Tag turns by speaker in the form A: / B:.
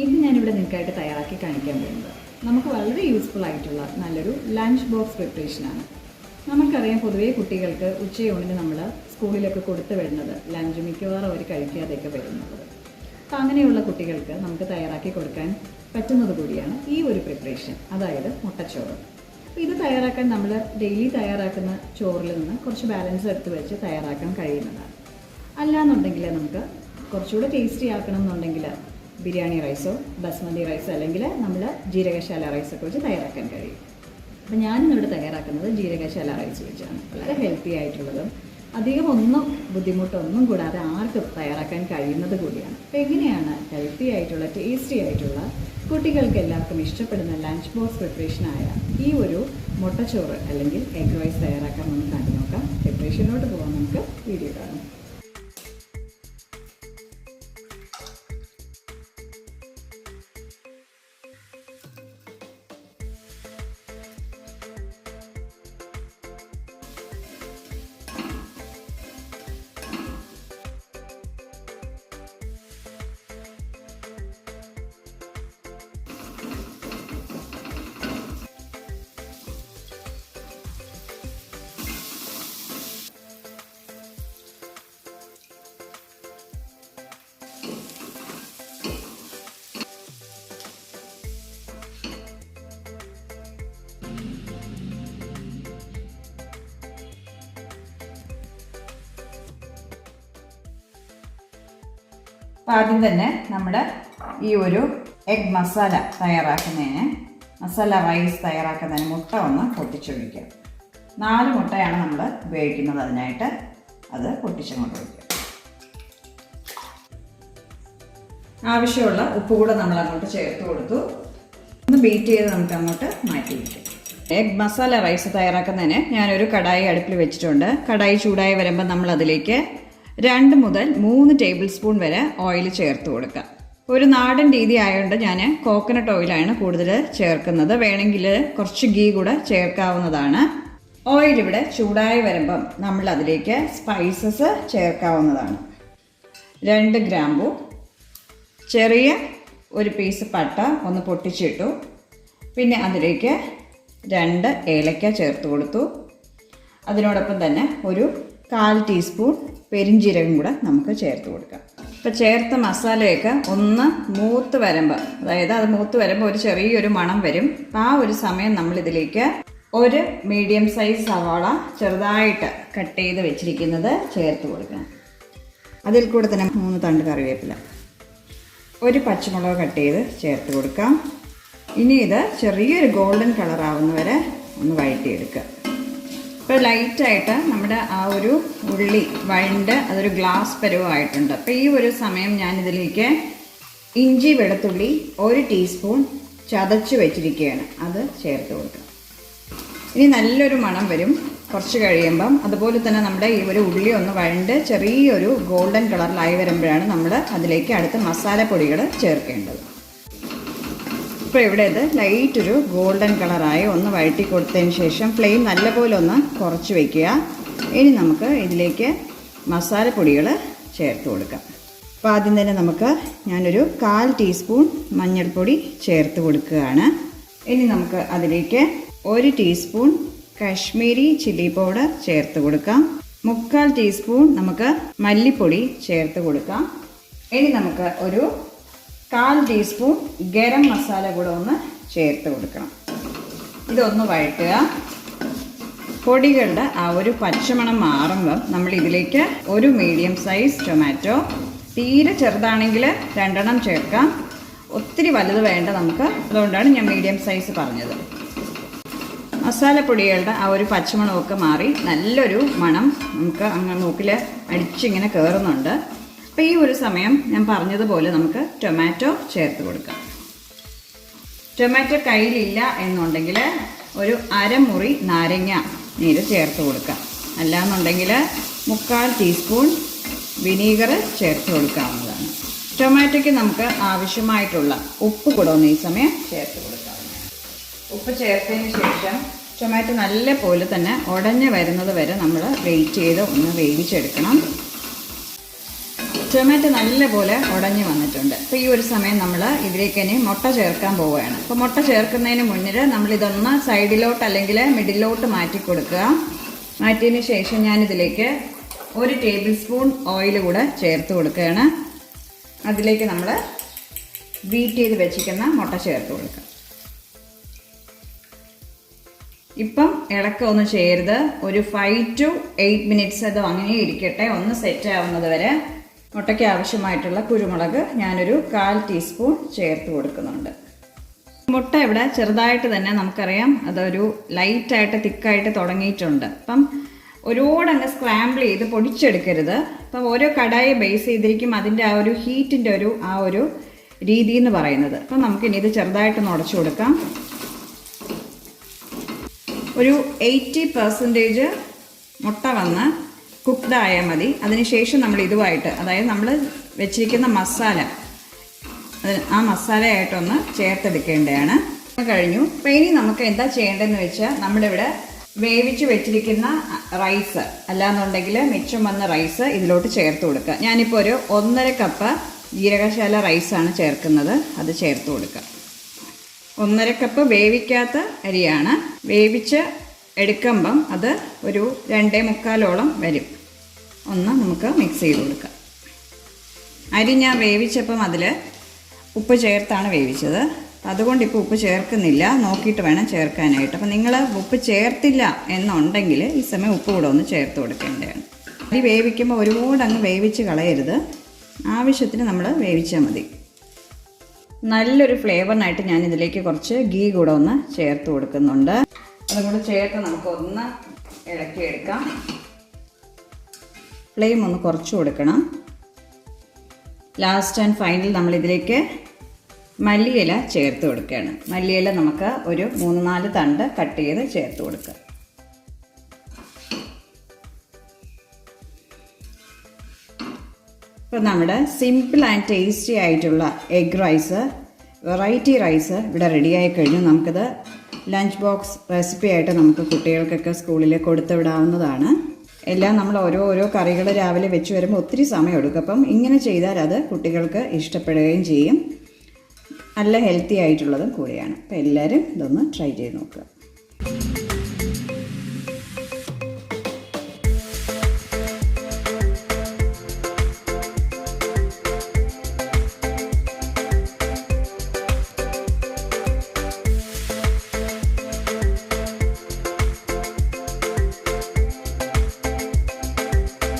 A: ഇത് ഞാനിവിടെ നിങ്ങൾക്കായിട്ട് തയ്യാറാക്കി കാണിക്കാൻ പോകുന്നത്. നമുക്ക് വളരെ യൂസ്ഫുൾ ആയിട്ടുള്ള നല്ലൊരു ലഞ്ച് ബോക്സ് പ്രിപ്പറേഷനാണ് നമുക്കറിയാം പൊതുവേ കുട്ടികൾക്ക് ഉച്ചയൂണിന് നമ്മൾ സ്കൂളിലൊക്കെ കൊടുത്തു വരുന്നത് ലഞ്ച് മിക്കവാറും അവർ കഴിക്കാതെയൊക്കെ വരുന്നത്. അപ്പം അങ്ങനെയുള്ള കുട്ടികൾക്ക് നമുക്ക് തയ്യാറാക്കി കൊടുക്കാൻ പറ്റുന്നത് കൂടിയാണ് ഈ ഒരു പ്രിപ്പറേഷൻ അതായത് മുട്ടച്ചോറ്. അപ്പോൾ ഇത് തയ്യാറാക്കാൻ നമ്മൾ ഡെയിലി തയ്യാറാക്കുന്ന ചോറിൽ നിന്ന് കുറച്ച് ബാലൻസ് എടുത്ത് വെച്ച് തയ്യാറാക്കാൻ കഴിയുന്നതാണ്. അല്ലാന്നുണ്ടെങ്കിൽ നമുക്ക് കുറച്ചുകൂടെ ടേസ്റ്റി ആക്കണം എന്നുണ്ടെങ്കിൽ ബിരിയാണി റൈസോ ബസ്മതി റൈസോ അല്ലെങ്കിൽ നമ്മൾ ജീരകശാല റൈസൊക്കെ വെച്ച് തയ്യാറാക്കാൻ കഴിയും. അപ്പം ഞാനിന്നിവിടെ തയ്യാറാക്കുന്നത് ജീരകശാല റൈസ് വെച്ചാണ്. വളരെ ഹെൽത്തി ആയിട്ടുള്ളതും അധികം ഒന്നും ബുദ്ധിമുട്ടൊന്നും കൂടാതെ ആർക്കും തയ്യാറാക്കാൻ കഴിയുന്നത് കൂടിയാണ്. അപ്പം എങ്ങനെയാണ് ഹെൽത്തി ആയിട്ടുള്ള ടേസ്റ്റി ആയിട്ടുള്ള കുട്ടികൾക്ക് എല്ലാവർക്കും ഇഷ്ടപ്പെടുന്ന ലഞ്ച് ബോക്സ് പ്രിപ്പറേഷനായ ഈ ഒരു മുട്ടച്ചോറ് അല്ലെങ്കിൽ എഗ് റൈസ് തയ്യാറാക്കാൻ നമുക്ക് കണ്ടു നോക്കാം. പ്രിപ്പറേഷനിലോട്ട് പോകാൻ നമുക്ക് വീഡിയോ കാണാം.
B: അപ്പം ആദ്യം തന്നെ നമ്മുടെ ഈ ഒരു എഗ് മസാല തയ്യാറാക്കുന്നതിന് മസാല റൈസ് തയ്യാറാക്കുന്നതിന് മുട്ട ഒന്ന് പൊട്ടിച്ചൊഴിക്കുക. നാല് മുട്ടയാണ് നമ്മൾ ഉപയോഗിക്കുന്നത് അതിനായിട്ട് അത് പൊട്ടിച്ചങ്ങോട്ട് ഒഴിക്കുക. ആവശ്യമുള്ള ഉപ്പ് കൂടെ നമ്മൾ അങ്ങോട്ട് ചേർത്ത് കൊടുത്തു. ഒന്ന് ബീറ്റ് ചെയ്ത് നമുക്ക് അങ്ങോട്ട് മാറ്റി വയ്ക്കാം എഗ് മസാല റൈസ് തയ്യാറാക്കുന്നതിന് ഞാനൊരു കടായി അടുപ്പിൽ വെച്ചിട്ടുണ്ട്. കടായി ചൂടായി വരുമ്പോൾ നമ്മൾ അതിലേക്ക് രണ്ട് മുതൽ മൂന്ന് ടേബിൾ സ്പൂൺ വരെ ഓയിൽ ചേർത്ത് കൊടുക്കുക. ഒരു നാടൻ രീതി ആയതുകൊണ്ട് ഞാൻ കോക്കനട്ട് ഓയിലാണ് കൂടുതൽ ചേർക്കുന്നത്. വേണമെങ്കിൽ കുറച്ച് ഗീ കൂടെ ചേർക്കാവുന്നതാണ്. ഓയിൽ ഇവിടെ ചൂടായി വരുമ്പം നമ്മൾ അതിലേക്ക് സ്പൈസസ് ചേർക്കാവുന്നതാണ്. രണ്ട് ഗ്രാമ്പു ചെറിയ ഒരു പീസ് പട്ട ഒന്ന് പൊട്ടിച്ചിട്ടു. പിന്നെ അതിലേക്ക് രണ്ട് ഏലക്ക ചേർത്ത് കൊടുത്തു. അതിനോടൊപ്പം തന്നെ ഒരു കാൽ ടീസ്പൂൺ പെരിഞ്ജീരകം കൂടെ നമുക്ക് ചേർത്ത് കൊടുക്കാം. ഇപ്പം ചേർത്ത മസാലയൊക്കെ ഒന്ന് മൂത്ത് വരുമ്പോൾ അതായത് അത് മൂത്ത് വരുമ്പോൾ ഒരു ചെറിയൊരു മണം വരും. ആ ഒരു സമയം നമ്മളിതിലേക്ക് ഒരു മീഡിയം സൈസ് സവാള ചെറുതായിട്ട് കട്ട് ചെയ്ത് വെച്ചിരിക്കുന്നത് ചേർത്ത് കൊടുക്കണം അതിൽ കൂടെ തന്നെ മൂന്ന് തണ്ട് കറിവേപ്പില ഒരു പച്ചമുളക് കട്ട് ചെയ്ത് ചേർത്ത് കൊടുക്കാം. ഇനി ഇത് ചെറിയൊരു ഗോൾഡൻ കളർ ആവുന്നവരെ ഒന്ന് വഴറ്റിയെടുക്കുക ഇപ്പോൾ ലൈറ്റായിട്ട് നമ്മുടെ ആ ഒരു ഉള്ളി വഴണ്ട് അതൊരു ഗ്ലാസ് പരുവമായിട്ടുണ്ട് അപ്പോൾ ഈ ഒരു സമയം ഞാനിതിലേക്ക് ഇഞ്ചി വെളുത്തുള്ളി ഒരു ടീസ്പൂൺ ചതച്ച് വെച്ചിരിക്കുകയാണ്. അത് ചേർത്ത് കൊടുക്കുക ഇനി നല്ലൊരു മണം വരും. കുറച്ച് കഴിയുമ്പം അതുപോലെ തന്നെ നമ്മുടെ ഈ ഒരു ഉള്ളി ഒന്ന് വഴണ്ട് ചെറിയൊരു ഗോൾഡൻ കളറിലായി വരുമ്പോഴാണ് നമ്മൾ അതിലേക്ക് അടുത്ത് മസാലപ്പൊടികൾ ചേർക്കേണ്ടത്. ഇപ്പോൾ ഇവിടെ ഇത്? ലൈറ്റ് ഒരു ഗോൾഡൻ കളറായി ഒന്ന് വഴറ്റി കൊടുത്തതിന് ശേഷം ഫ്ലെയിം നല്ലപോലെ ഒന്ന് കുറച്ച് വയ്ക്കുക ഇനി നമുക്ക് ഇതിലേക്ക് മസാലപ്പൊടികൾ ചേർത്ത് കൊടുക്കാം. അപ്പോൾ ആദ്യം തന്നെ നമുക്ക് ഞാനൊരു കാൽ ടീസ്പൂൺ മഞ്ഞൾപ്പൊടി ചേർത്ത് കൊടുക്കുകയാണ്. ഇനി നമുക്ക് അതിലേക്ക് ഒരു ടീസ്പൂൺ കാശ്മീരി ചില്ലി പൗഡർ ചേർത്ത് കൊടുക്കാം. മുക്കാൽ ടീസ്പൂൺ നമുക്ക് മല്ലിപ്പൊടി ചേർത്ത് കൊടുക്കാം. ഇനി നമുക്ക് ഒരു കാൽ ടീസ്പൂൺ ഗരം മസാല കൂടെ ഒന്ന് ചേർത്ത് കൊടുക്കണം. ഇതൊന്ന് വഴറ്റുക. പൊടികളുടെ ആ ഒരു പച്ചമണം മാറുമ്പം നമ്മൾ ഇതിലേക്ക് ഒരു മീഡിയം സൈസ് ടൊമാറ്റോ തീരെ ചെറുതാണെങ്കിൽ രണ്ടെണ്ണം ചേർക്കാം. ഒത്തിരി വലുത് വേണ്ട നമുക്ക്. അതുകൊണ്ടാണ് ഞാൻ മീഡിയം സൈസ് പറഞ്ഞത്. മസാലപ്പൊടികളുടെ ആ ഒരു പച്ചമണമൊക്കെ മാറി നല്ലൊരു മണം നമുക്ക് അങ്ങനെ മൂക്കിൽ അടിച്ചിങ്ങനെ കയറുന്നുണ്ട് അപ്പോൾ ഈ ഒരു സമയം ഞാൻ പറഞ്ഞതുപോലെ നമുക്ക് ടൊമാറ്റോ ചേർത്ത് കൊടുക്കാം. ടൊമാറ്റോ കയ്യിലില്ല എന്നുണ്ടെങ്കിൽ ഒരു അരമുറി നാരങ്ങ നീര് ചേർത്ത് കൊടുക്കാം. അല്ലാന്നുണ്ടെങ്കിൽ മുക്കാൽ ടീസ്പൂൺ വിനീഗർ ചേർത്ത് കൊടുക്കാവുന്നതാണ്. ടൊമാറ്റോയ്ക്ക് നമുക്ക് ആവശ്യമായിട്ടുള്ള ഉപ്പ് കൂടെ ഒന്ന് ഈ സമയം ചേർത്ത് കൊടുക്കാവുന്നതാണ് ഉപ്പ് ചേർത്തതിന് ശേഷം ടൊമാറ്റോ നല്ല പോലെ തന്നെ ഉടഞ്ഞ് വരുന്നത് വരെ നമ്മൾ വെയിറ്റ് ചെയ്ത് ഒന്ന് വേവിച്ചെടുക്കണം. ടൊമാറ്റോ നല്ലപോലെ ഉടഞ്ഞു വന്നിട്ടുണ്ട്. അപ്പോൾ ഈ ഒരു സമയം നമ്മൾ ഇതിലേക്ക് ഇനി മുട്ട ചേർക്കാൻ പോവുകയാണ്. അപ്പോൾ മുട്ട ചേർക്കുന്നതിന് മുന്നിൽ നമ്മൾ ഇതൊന്ന് സൈഡിലോട്ട് അല്ലെങ്കിൽ മിഡിലോട്ട് മാറ്റി കൊടുക്കുക. മാറ്റിയതിന് ശേഷം ഞാനിതിലേക്ക് ഒരു ടേബിൾ സ്പൂൺ ഓയിൽ കൂടെ ചേർത്ത് കൊടുക്കുകയാണ്. അതിലേക്ക് നമ്മൾ ബീറ്റ് ചെയ്ത് വെച്ചിരിക്കുന്ന മുട്ട ചേർത്ത് കൊടുക്കുക. ഇപ്പം ഒന്ന് ചെയ്യരുത് ഒരു ഫൈവ് ടു എയ്റ്റ് മിനിറ്റ്സ് അത് അങ്ങനെ ഇരിക്കട്ടെ. ഒന്ന് സെറ്റ് ആവുന്നത് വരെ മുട്ടയ്ക്ക് ആവശ്യമായിട്ടുള്ള കുരുമുളക് ഞാനൊരു കാൽ ടീസ്പൂൺ ചേർത്ത് കൊടുക്കുന്നുണ്ട്. മുട്ട ഇവിടെ ചെറുതായിട്ട് തന്നെ നമുക്കറിയാം അതൊരു ലൈറ്റായിട്ട് തിക്കായിട്ട് തുടങ്ങിയിട്ടുണ്ട്. അപ്പം ഒരുപാടങ്ങ് സ്ക്രാമ്പിൾ ചെയ്ത് പൊടിച്ചെടുക്കരുത്. അപ്പം ഓരോ കടായി ബേസ് ചെയ്തിരിക്കും അതിന്റെ ആ ഒരു ഹീറ്റിന്റെ ഒരു ആ ഒരു രീതി എന്ന് പറയുന്നത്. അപ്പം നമുക്കിനി ഇത് ചെറുതായിട്ടൊന്ന് ഉടച്ചു കൊടുക്കാം. ഒരു എയ്റ്റി പെർസെന്റേജ് മുട്ട വന്ന് കുക്ക്ഡ് ആയാൽ മതി. അതിനുശേഷം നമ്മൾ ഇതുമായിട്ട് അതായത് നമ്മൾ വെച്ചിരിക്കുന്ന മസാല ആ മസാലയായിട്ടൊന്ന് ചേർത്തെടുക്കേണ്ടതാണ്. കഴിഞ്ഞു. അപ്പോൾ ഇനി നമുക്ക് എന്താ ചെയ്യേണ്ടതെന്ന് വെച്ചാൽ നമ്മളിവിടെ വേവിച്ച് വെച്ചിരിക്കുന്ന റൈസ് അല്ലാന്നുണ്ടെങ്കിൽ മിച്ചം വന്ന റൈസ് ഇതിലോട്ട് ചേർത്ത് കൊടുക്കുക. ഞാനിപ്പോൾ ഒരു ഒന്നര കപ്പ് ജീരകശാല റൈസാണ് ചേർക്കുന്നത് അത് ചേർത്ത് കൊടുക്കുക. ഒന്നര കപ്പ് വേവിക്കാത്ത അരിയാണ്. വേവിച്ച് എടുക്കുമ്പം അത് ഒരു രണ്ടേ മുക്കാലോളം വരും. ഒന്ന് നമുക്ക് മിക്സ് ചെയ്ത് കൊടുക്കാം. അരി ഞാൻ വേവിച്ചപ്പം അതിൽ ഉപ്പ് ചേർത്താണ് വേവിച്ചത്. അതുകൊണ്ട് ഇപ്പോൾ ഉപ്പ് ചേർക്കുന്നില്ല. നോക്കിയിട്ട് വേണം ചേർക്കാനായിട്ട്. അപ്പം നിങ്ങൾ ഉപ്പ് ചേർത്തില്ല എന്നുണ്ടെങ്കിൽ ഈ സമയം ഉപ്പ് കൂടെ ഒന്ന് ചേർത്ത് കൊടുക്കേണ്ടതാണ്. അരി വേവിക്കുമ്പോൾ ഒരുപാട് അങ്ങ് വേവിച്ച് കളയരുത്. ആവശ്യത്തിന് നമ്മൾ വേവിച്ചാൽ മതി. നല്ലൊരു ഫ്ലേവറിനായിട്ട് ഞാൻ ഇതിലേക്ക് കുറച്ച് ഗീ കൂടെ ഒന്ന് ചേർത്ത് കൊടുക്കുന്നുണ്ട്. അതും കൂടെ ചേർത്ത് നമുക്കൊന്ന് ഇളക്കി ഇളക്കിയെടുക്കാം. ഫ്ലെയിം ഒന്ന് കുറച്ച് കൊടുക്കണം. ലാസ്റ്റ് ആൻഡ് ഫൈനൽ നമ്മൾ ഇതിലേക്ക് മല്ലിയില ചേർത്ത് കൊടുക്കുകയാണ്. മല്ലിയില നമുക്ക് ഒരു മൂന്ന് നാല് തണ്ട് കട്ട് ചെയ്ത് ചേർത്ത് കൊടുക്കുക ഇപ്പോൾ നമ്മുടെ സിമ്പിൾ ആൻഡ് ടേസ്റ്റി ആയിട്ടുള്ള എഗ് റൈസ് വെറൈറ്റി റൈസ് ഇവിടെ റെഡിയായി കഴിഞ്ഞു. നമുക്കിത് ലഞ്ച് ബോക്സ് റെസിപ്പി ആയിട്ട് നമുക്ക് കുട്ടികൾക്കൊക്കെ സ്കൂളിൽ കൊടുത്തു വിടാവുന്നതാണ്. എല്ലാം നമ്മൾ ഓരോ ഓരോ കറികൾ രാവിലെ വെച്ച് വരുമ്പോൾ ഒത്തിരി സമയം എടുക്കും. അപ്പം ഇങ്ങനെ ചെയ്താൽ അത് കുട്ടികൾക്ക് ഇഷ്ടപ്പെടുകയും ചെയ്യും. നല്ല ഹെൽത്തി ആയിട്ടുള്ളതും കൂടിയാണ്. അപ്പോൾ എല്ലാവരും ഇതൊന്ന് ട്രൈ ചെയ്ത് നോക്കുക.